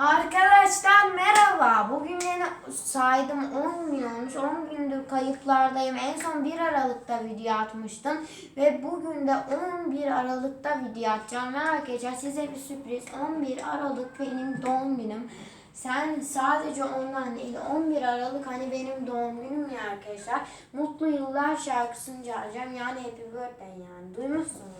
Arkadaşlar merhaba. Bugün yine saydım 10 gün olmuş. 10 gündür kayıplardayım. En son 1 Aralık'ta video atmıştım. Ve bugün de 11 Aralık'ta video atacağım. Ve arkadaşlar size bir sürpriz. 11 Aralık benim doğum günüm. Sen sadece ondan değil 11 Aralık hani benim doğum günüm ya arkadaşlar. Mutlu Yıllar şarkısını çalacağım. Yani Happy Birthday yani. Duymuşsunuzdur.